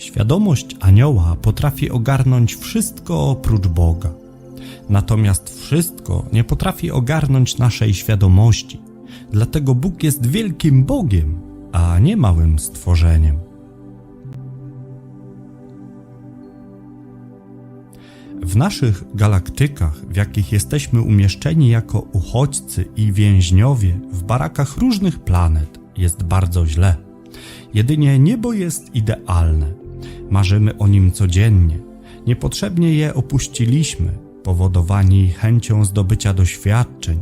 Świadomość anioła potrafi ogarnąć wszystko oprócz Boga. Natomiast wszystko nie potrafi ogarnąć naszej świadomości. Dlatego Bóg jest wielkim Bogiem, a nie małym stworzeniem. W naszych galaktykach, w jakich jesteśmy umieszczeni jako uchodźcy i więźniowie w barakach różnych planet, jest bardzo źle. Jedynie niebo jest idealne. Marzymy o nim codziennie. Niepotrzebnie je opuściliśmy, powodowani chęcią zdobycia doświadczeń,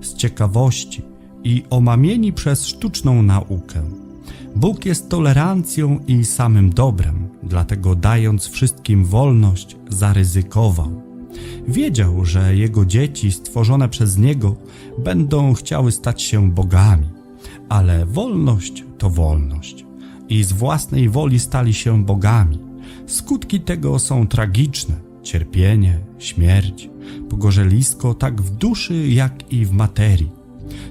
z ciekawości i omamieni przez sztuczną naukę. Bóg jest tolerancją i samym dobrem, dlatego dając wszystkim wolność, zaryzykował. Wiedział, że jego dzieci stworzone przez niego będą chciały stać się bogami, ale wolność to wolność i z własnej woli stali się bogami. Skutki tego są tragiczne: cierpienie, śmierć, pogorzelisko tak w duszy, jak i w materii,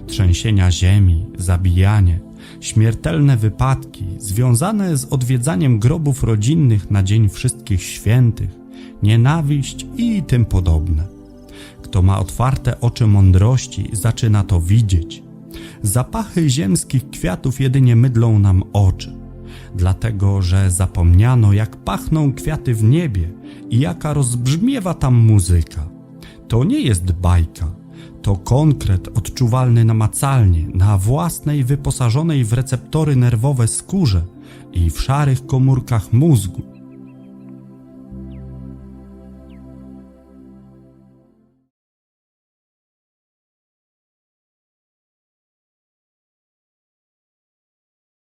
trzęsienia ziemi, zabijanie, śmiertelne wypadki związane z odwiedzaniem grobów rodzinnych na Dzień Wszystkich Świętych, nienawiść i tym podobne. Kto ma otwarte oczy mądrości, zaczyna to widzieć. Zapachy ziemskich kwiatów jedynie mydlą nam oczy, dlatego że zapomniano, jak pachną kwiaty w niebie i jaka rozbrzmiewa tam muzyka. To nie jest bajka, to konkret odczuwalny namacalnie na własnej wyposażonej w receptory nerwowe skórze i w szarych komórkach mózgu.